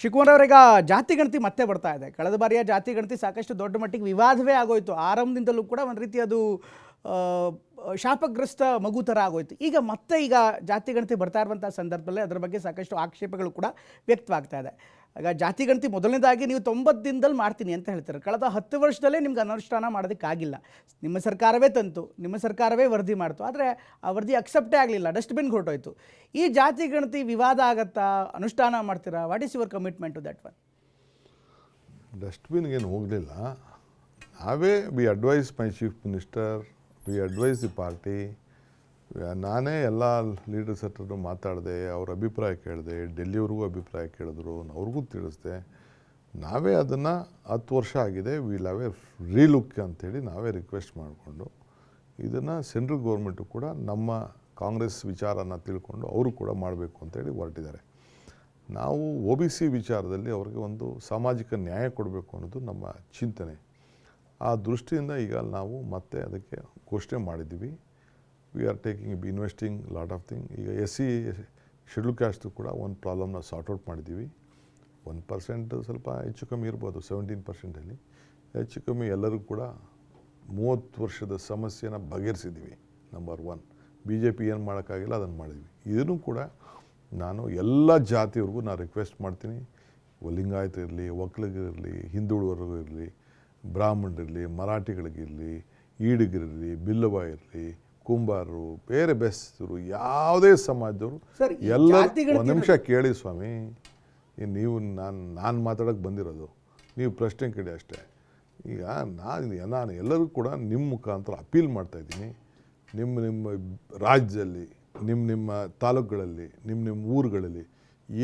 ಶಿವಕುಮಾರ್ ಅವರೀಗ ಜಾತಿ ಗಣತಿ ಮತ್ತೆ ಬರ್ತಾ ಇದೆ. ಕಳೆದ ಬಾರಿಯ ಜಾತಿ ಗಣತಿ ಸಾಕಷ್ಟು ದೊಡ್ಡ ಮಟ್ಟಿಗೆ ವಿವಾದವೇ ಆಗೋಯ್ತು. ಆರಂಭದಿಂದಲೂ ಕೂಡ ಒಂದು ರೀತಿ ಅದು ಶಾಪಗ್ರಸ್ತ ಮಗು ಥರ ಆಗೋಯ್ತು. ಈಗ ಮತ್ತೆ ಈಗ ಜಾತಿ ಗಣತಿ ಬರ್ತಾ ಇರುವಂಥ ಸಂದರ್ಭದಲ್ಲಿ ಅದರ ಬಗ್ಗೆ ಸಾಕಷ್ಟು ಆಕ್ಷೇಪಗಳು ಕೂಡ ವ್ಯಕ್ತವಾಗ್ತಾ ಇದೆ. ಈಗ ಜಾತಿ ಗಣತಿ ಮೊದಲನೇದಾಗಿ ನೀವು ತೊಂಬತ್ತು ದಿನದಲ್ಲಿ ಮಾಡ್ತೀನಿ ಅಂತ ಹೇಳ್ತಾರೆ. ಕಳೆದ ಹತ್ತು ವರ್ಷದಲ್ಲೇ ನಿಮ್ಗೆ ಅನುಷ್ಠಾನ ಮಾಡೋದಕ್ಕಾಗಿಲ್ಲ ನಿಮ್ಮ ಸರ್ಕಾರವೇ ತಂತು, ನಿಮ್ಮ ಸರ್ಕಾರವೇ ವರದಿ ಮಾಡ್ತು. ಆದರೆ ಆ ವರದಿ ಅಕ್ಸೆಪ್ಟೇ ಆಗಲಿಲ್ಲ ಡಸ್ಟ್ಬಿನ್ಗೆ ಹೊರಟೋಯ್ತು. ಈ ಜಾತಿ ಗಣತಿ ವಿವಾದ ಆಗತ್ತಾ? ಅನುಷ್ಠಾನ ಮಾಡ್ತೀರಾ? What is your commitment to that one ಡಸ್ಟ್ಬಿನ್ಗೇನು ಹೋಗಲಿಲ್ಲ. ನಾವೇ we advise my chief minister we advise the party ನಾನೇ ಎಲ್ಲ ಲೀಡರ್ಸ್ ಹತ್ರನೂ ಮಾತಾಡಿದೆ, ಅವ್ರ ಅಭಿಪ್ರಾಯ ಕೇಳಿದೆ ಡೆಲ್ಲಿಯವ್ರಿಗೂ ಅಭಿಪ್ರಾಯ ಕೇಳಿದ್ರು ಅವ್ರಿಗೂ ತಿಳಿಸ್ದೆ. ನಾವೇ ಅದನ್ನು ಹತ್ತು ವರ್ಷ ಆಗಿದೆ ವಿಲ್ ಹ್ಯಾವ್ ಎ ರೀಲುಕ್ ಅಂತೇಳಿ ನಾವೇ ರಿಕ್ವೆಸ್ಟ್ ಮಾಡಿಕೊಂಡು, ಇದನ್ನು ಸೆಂಟ್ರಲ್ ಗೌರ್ಮೆಂಟು ಕೂಡ ನಮ್ಮ ಕಾಂಗ್ರೆಸ್ ವಿಚಾರನ ತಿಳ್ಕೊಂಡು ಅವರು ಕೂಡ ಮಾಡಬೇಕು ಅಂತೇಳಿ ಹೊರಟಿದ್ದಾರೆ. ನಾವು ಒ ಬಿ ಸಿ ವಿಚಾರದಲ್ಲಿ ಅವ್ರಿಗೆ ಒಂದು ಸಾಮಾಜಿಕ ನ್ಯಾಯ ಕೊಡಬೇಕು ಅನ್ನೋದು ನಮ್ಮ ಚಿಂತನೆ. ಆ ದೃಷ್ಟಿಯಿಂದ ಈಗ ನಾವು ಮತ್ತೆ ಅದಕ್ಕೆ ಘೋಷಣೆ ಮಾಡಿದ್ದೀವಿ. We are taking investing lot of thing ಈಗ ಎಸ್ ಸಿ ಶೆಡ್ಯೂಲ್ ಕ್ಯಾಸ್ಟು ಕೂಡ ಒಂದು ಪ್ರಾಬ್ಲಮ್ನ ಸಾರ್ಟ್ ಔಟ್ ಮಾಡಿದ್ದೀವಿ. ಒನ್ ಪರ್ಸೆಂಟ್ ಸ್ವಲ್ಪ ಹೆಚ್ಚು ಕಮ್ಮಿ ಇರ್ಬೋದು ಸೆವೆಂಟೀನ್ ಪರ್ಸೆಂಟಲ್ಲಿ ಹೆಚ್ಚು ಕಮ್ಮಿ ಎಲ್ಲರಿಗೂ ಕೂಡ ಮೂವತ್ತು ವರ್ಷದ ಸಮಸ್ಯೆನ ಬಗೆಹರಿಸಿದ್ದೀವಿ number one B J P ಏನು ಮಾಡೋಕ್ಕಾಗಿಲ್ಲ, ಅದನ್ನು ಮಾಡಿದ್ವಿ ಇದನ್ನು ಕೂಡ ನಾನು ಎಲ್ಲ ಜಾತಿಯವ್ರಿಗೂ ನಾನು ರಿಕ್ವೆಸ್ಟ್ ಮಾಡ್ತೀನಿ. ಲಿಂಗಾಯತ ಇರಲಿ ಒಕ್ಕಲಿಗಿರಲಿ ಹಿಂದುಳಿದವ್ರಿಗೂ ಇರಲಿ, ಬ್ರಾಹ್ಮಣರಿರಲಿ ಮರಾಠಿಗಳಿಗಿರಲಿ ಈಡಿಗಿರಲಿ ಬಿಲ್ಲವ ಇರಲಿ ಕುಂಬಾರರು ಬೇರೆ ಬೆಸ್ತರು ಯಾವುದೇ ಸಮಾಜದವರು ಎಲ್ಲ ಒಂದು ನಿಮಿಷ ಕೇಳಿ ಸ್ವಾಮಿ ನೀವು ನಾನು ನಾನು ಮಾತಾಡೋಕ್ಕೆ ಬಂದಿರೋದು ನೀವು ಪ್ರಶ್ನೆ ಕೇಳಿ ಅಷ್ಟೇ. ಈಗ ನಾನು ನಾನು ಎಲ್ಲರಿಗೂ ಕೂಡ ನಿಮ್ಮ ಮುಖಾಂತರ ಅಪೀಲ್ ಮಾಡ್ತಾ ಇದ್ದೀನಿ. ನಿಮ್ಮ ನಿಮ್ಮ ರಾಜ್ಯದಲ್ಲಿ ನಿಮ್ಮ ನಿಮ್ಮ ತಾಲೂಕುಗಳಲ್ಲಿ ನಿಮ್ಮ ನಿಮ್ಮ ಊರುಗಳಲ್ಲಿ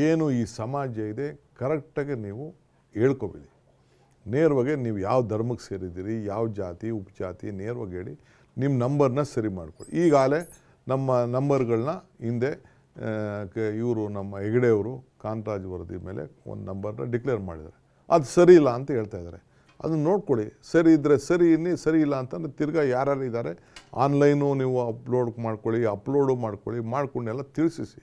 ಏನು ಈ ಸಮಾಜ ಇದೆ ಕರೆಕ್ಟಾಗಿ ನೀವು ಹೇಳ್ಕೊಬೇಡಿ. ನೇರವಾಗಿ ನೀವು ಯಾವ ಧರ್ಮಕ್ಕೆ ಸೇರಿದ್ದೀರಿ ಯಾವ ಜಾತಿ ಉಪಜಾತಿ ನೇರವಾಗಿ ಹೇಳಿ ನಿಮ್ಮ ನಂಬರ್ನ ಸರಿ ಮಾಡ್ಕೊಳ್ಳಿ ಈಗಾಗಲೇ ನಮ್ಮ ನಂಬರ್ಗಳನ್ನ ಹಿಂದೆ ಇವರು ನಮ್ಮ ಹೆಗಡೆಯವರು ಕಾಂತರಾಜ್ ವರದಿ ಮೇಲೆ ಒಂದು ನಂಬರ್ನ ಡಿಕ್ಲೇರ್ ಮಾಡಿದ್ದಾರೆ. ಅದು ಸರಿ ಇಲ್ಲ ಅಂತ ಹೇಳ್ತಾ ಇದ್ದಾರೆ. ಅದನ್ನ ನೋಡ್ಕೊಳ್ಳಿ. ಸರಿ ಇದ್ದರೆ ಸರಿ, ಇನ್ನಿ ಸರಿ ಇಲ್ಲ ಅಂತಂದ್ರೆ ತಿರ್ಗಾ ಯಾರ್ಯಾರು ಇದ್ದಾರೆ? ಆನ್ಲೈನು ನೀವು ಅಪ್ಲೋಡ್ ಮಾಡ್ಕೊಳ್ಳಿ ಅಪ್ಲೋಡು ಮಾಡ್ಕೊಳ್ಳಿ, ಮಾಡ್ಕೊಂಡೆಲ್ಲ ತಿಳಿಸಿಸಿ.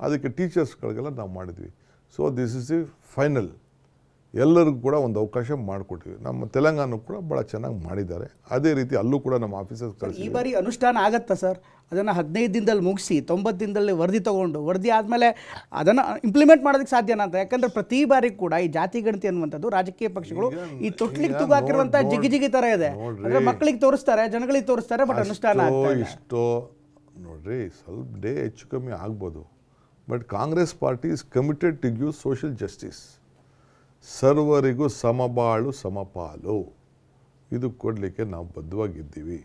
ಅದಕ್ಕೆ ಟೀಚರ್ಸ್ಗಳಿಗೆಲ್ಲ ನಾವು ಮಾಡಿದ್ವಿ. So this is the final ಎಲ್ಲರಿಗೂ ಕೂಡ ಒಂದು ಅವಕಾಶ ಮಾಡಿಕೊಟ್ಟಿವಿ. ನಮ್ಮ ತೆಲಂಗಾಣ ಕೂಡ ಭಾಳ ಚೆನ್ನಾಗಿ ಮಾಡಿದ್ದಾರೆ. ಅದೇ ರೀತಿ ಅಲ್ಲೂ ಕೂಡ ನಮ್ಮ ಆಫೀಸರ್ಸ್ ಈ ಬಾರಿ ಅನುಷ್ಠಾನ ಆಗತ್ತಾ ಸರ್? ಅದನ್ನು ಹದಿನೈದು ದಿನದಲ್ಲಿ ಮುಗಿಸಿ ತೊಂಬತ್ತು ದಿನದಲ್ಲಿ ವರದಿ ತಗೊಂಡು ವರದಿ ಆದಮೇಲೆ ಅದನ್ನು ಇಂಪ್ಲಿಮೆಂಟ್ ಮಾಡೋದಕ್ಕೆ ಸಾಧ್ಯನಾ ಅಂತ? ಯಾಕಂದ್ರೆ ಪ್ರತಿ ಬಾರಿ ಕೂಡ ಈ ಜಾತಿ ಗಣತಿ ಅನ್ನುವಂಥದ್ದು ರಾಜಕೀಯ ಪಕ್ಷಗಳು ಈ ತೊಟ್ಲಿಗೆ ತುಗ ಹಾಕಿರುವಂಥ ಜಿಗಿ ಜಿಗಿ ಥರ ಇದೆ. ಅಂದರೆ ಮಕ್ಕಳಿಗೆ ತೋರಿಸ್ತಾರೆ ಜನಗಳಿಗೆ ತೋರಿಸ್ತಾರೆ ಬಟ್ ಅನುಷ್ಠಾನ ಇಷ್ಟೋ ನೋಡ್ರಿ ಸ್ವಲ್ಪ ಡೇ ಹೆಚ್ಚು ಕಮ್ಮಿ ಆಗ್ಬೋದು. But Congress party is committed to give social justice ಸರ್ವರಿಗೂ ಸಮಬಾಳು ಸಮಪಾಲು. ಇದು ಕೊಡಲಿಕ್ಕೆ ನಾವು ಬದ್ಧವಾಗಿದ್ದೀವಿ.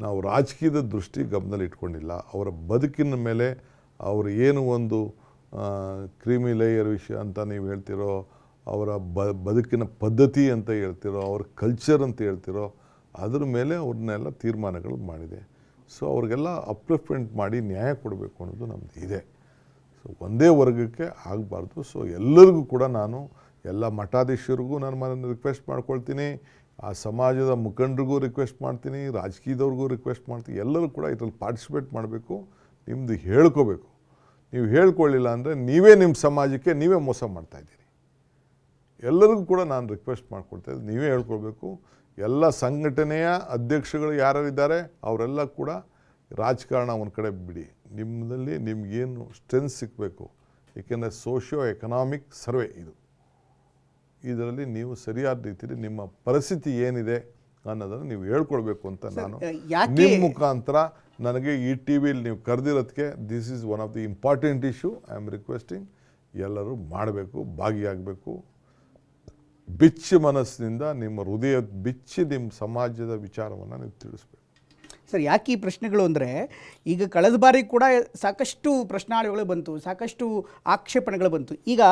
ನಾವು ರಾಜಕೀಯದ ದೃಷ್ಟಿ ಗಮನದಲ್ಲಿ ಇಟ್ಕೊಂಡಿಲ್ಲ. ಅವರ ಬದುಕಿನ ಮೇಲೆ ಅವರು ಏನು ಒಂದು ಕ್ರೀಮಿ ಲೇಯರ್ ವಿಷಯ ಅಂತ ನೀವು ಹೇಳ್ತಿರೋ, ಅವರ ಬ, ಬದುಕಿನ ಪದ್ಧತಿ ಅಂತ ಹೇಳ್ತಿರೋ, ಅವ್ರ ಕಲ್ಚರ್ ಅಂತ ಹೇಳ್ತಿರೋ, ಅದ್ರ ಮೇಲೆ ಅವ್ರನ್ನೆಲ್ಲ ತೀರ್ಮಾನಗಳು ಮಾಡಿದೆ. ಸೊ ಅವ್ರಿಗೆಲ್ಲ ಅಪ್ಲಿಫ್ಮೆಂಟ್ ಮಾಡಿ ನ್ಯಾಯ ಕೊಡಬೇಕು ಅನ್ನೋದು ನಮ್ಮದು ಇದೆ. ಸೊ ಒಂದೇ ವರ್ಗಕ್ಕೆ ಆಗಬಾರ್ದು. ಸೊ ಎಲ್ಲರಿಗೂ ಕೂಡ ನಾನು ಎಲ್ಲ ಮಠಾಧೀಶರಿಗೂ ನಾನು ಮನ ರಿಕ್ವೆಸ್ಟ್ ಮಾಡ್ಕೊಳ್ತೀನಿ. ಆ ಸಮಾಜದ ಮುಖಂಡರಿಗೂ ರಿಕ್ವೆಸ್ಟ್ ಮಾಡ್ತೀನಿ, ರಾಜಕೀಯದವ್ರಿಗೂ ರಿಕ್ವೆಸ್ಟ್ ಮಾಡ್ತೀನಿ. ಎಲ್ಲರೂ ಕೂಡ ಇದ್ರಲ್ಲಿ ಪಾರ್ಟಿಸಿಪೇಟ್ ಮಾಡಬೇಕು ನಿಮ್ಮದು ಹೇಳ್ಕೋಬೇಕು. ನೀವು ಹೇಳ್ಕೊಳ್ಳಿಲ್ಲ ಅಂದರೆ ನೀವೇ ನಿಮ್ಮ ಸಮಾಜಕ್ಕೆ ನೀವೇ ಮೋಸ ಮಾಡ್ತಾಯಿದ್ದೀರಿ ಎಲ್ಲರಿಗೂ ಕೂಡ ನಾನು ರಿಕ್ವೆಸ್ಟ್ ಮಾಡ್ಕೊಳ್ತಾ ಇದ್ದೀನಿ. ನೀವೇ ಹೇಳ್ಕೊಳ್ಬೇಕು. ಎಲ್ಲ ಸಂಘಟನೆಯ ಅಧ್ಯಕ್ಷಗಳು ಯಾರ್ಯಾರಿದ್ದಾರೆ, ಅವರೆಲ್ಲ ಕೂಡ ರಾಜಕಾರಣ ಒಂದು ಕಡೆ ಬಿಡಿ. ನಿಮ್ಮದಲ್ಲಿ ನಿಮಗೇನು ಸ್ಟ್ರೆಂತ್ ಸಿಗಬೇಕು. ಏಕೆಂದರೆ ಸೋಷಿಯೋ ಎಕನಾಮಿಕ್ ಸರ್ವೆ ಇದು. ಇದರಲ್ಲಿ ನೀವು ಸರಿಯಾದ ರೀತಿಯಲ್ಲಿ ನಿಮ್ಮ ಪರಿಸ್ಥಿತಿ ಏನಿದೆ ಅನ್ನೋದನ್ನು ನೀವು ಹೇಳ್ಕೊಡ್ಬೇಕು ಅಂತ ನಾನು ನಿಮ್ಮ ಮುಖಾಂತರ ನನಗೆ ಈ ಟಿ ವಿಲಿ ನೀವು ಕರೆದಿರೋದಕ್ಕೆ this is one of the important issue I am requesting ಎಲ್ಲರೂ ಮಾಡಬೇಕು ಭಾಗಿಯಾಗಬೇಕು. ಬಿಚ್ಚಿ ಮನಸ್ಸಿನಿಂದ ನಿಮ್ಮ ಹೃದಯ ಬಿಚ್ಚಿ ನಿಮ್ಮ ಸಮಾಜದ ವಿಚಾರವನ್ನು ನೀವು ತಿಳಿಸ್ಬೇಕು. ಸರ್ ಯಾಕೆ ಈ ಪ್ರಶ್ನೆಗಳು ಅಂದರೆ ಈಗ ಕಳೆದ ಬಾರಿ ಕೂಡ ಸಾಕಷ್ಟು ಪ್ರಶ್ನಾವಳಿಗಳು ಬಂತು ಸಾಕಷ್ಟು ಆಕ್ಷೇಪಣೆಗಳು ಬಂತು. ಈಗ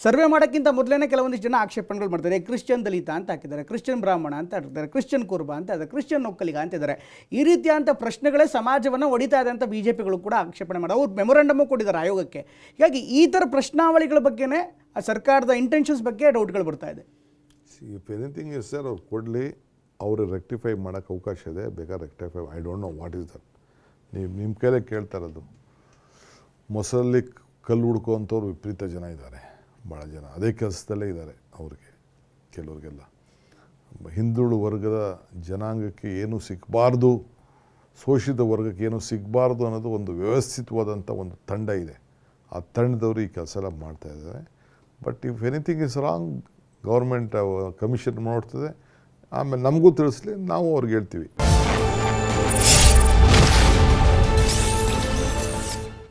ಸರ್ವೆ ಮಾಡೋಕ್ಕಿಂತ ಮೊದಲೇ ಕೆಲವೊಂದಿಷ್ಟು ಜನ ಆಕ್ಷೇಪಣೆಗಳು ಮಾಡ್ತಾರೆ. ಕ್ರಿಶ್ಚಿಯನ್ ದಲಿತ ಅಂತ ಹಾಕಿದ್ದಾರೆ, ಕ್ರಿಶ್ಚಿಯನ್ ಬ್ರಾಹ್ಮಣ ಅಂತ ಹಾಕಿದ್ದಾರೆ, ಕ್ರಿಶ್ಚಿಯನ್ ಕುರುಬ ಅಂತ ಇದ್ದಾರೆ ಕ್ರಿಶ್ಚಿಯನ್ ಒಕ್ಕಲಿಗ ಅಂತಿದ್ದಾರೆ ಈ ರೀತಿಯಾದಂಥ ಪ್ರಶ್ನೆಗಳೇ ಸಮಾಜವನ್ನು ಒಡಿತಾ ಇದೆ ಅಂತ ಬಿ ಜೆ ಪಿಗಳು ಕೂಡ ಆಕ್ಷೇಪಣೆ ಮಾಡಿ ಅವ್ರು ಮೆಮೊರಂಡಮು ಕೊಟ್ಟಿದ್ದಾರೆ ಆಯೋಗಕ್ಕೆ. ಹೀಗಾಗಿ ಈ ಥರ ಪ್ರಶ್ನಾವಳಿಗಳ ಬಗ್ಗೆನೇ ಸರ್ಕಾರದ ಇಂಟೆನ್ಷನ್ಸ್ ಬಗ್ಗೆ ಡೌಟ್ಗಳು ಬರ್ತಾ ಇದೆ. ಇಫ್ ಎನಿಥಿಂಗ್ ಇಸ್ ಸರ್ ಅವ್ರು ಕೊಡಲಿ, ಅವರು ರೆಕ್ಟಿಫೈ ಮಾಡೋಕ್ಕೆ ಅವಕಾಶ ಇದೆ. ಬೇಕಾದ್ರೆ rectify I don't know what is that ನೀವು ನಿಮ್ಮ ಕೇಳ್ತಾ ಇರೋದು ಮೊಸರಲ್ಲಿ ಕಲ್ಲು ಹುಡ್ಕೋವಂಥವ್ರು ವಿಪರೀತ ಜನ ಇದ್ದಾರೆ. ಭಾಳ ಜನ ಅದೇ ಕೆಲಸದಲ್ಲೇ ಇದ್ದಾರೆ ಅವ್ರಿಗೆ, ಕೆಲವ್ರಿಗೆಲ್ಲ. ಹಿಂದುಳು ವರ್ಗದ ಜನಾಂಗಕ್ಕೆ ಏನು ಸಿಗಬಾರ್ದು, ಶೋಷಿತ ವರ್ಗಕ್ಕೆ ಏನು ಸಿಗಬಾರ್ದು ಅನ್ನೋದು ಒಂದು ವ್ಯವಸ್ಥಿತವಾದಂಥ ಒಂದು ತಂಡ ಇದೆ. ಆ ತಂಡದವರು ಈ ಕೆಲಸ ಎಲ್ಲ ಮಾಡ್ತಾ ಇದ್ದಾರೆ. But if anything is wrong government commission ನೋಡ್ತದೆ. ಆಮೇಲೆ ನಮಗೂ ತಿಳಿಸ್ಲಿ, ನಾವು ಅವ್ರಿಗೆ ಹೇಳ್ತೀವಿ.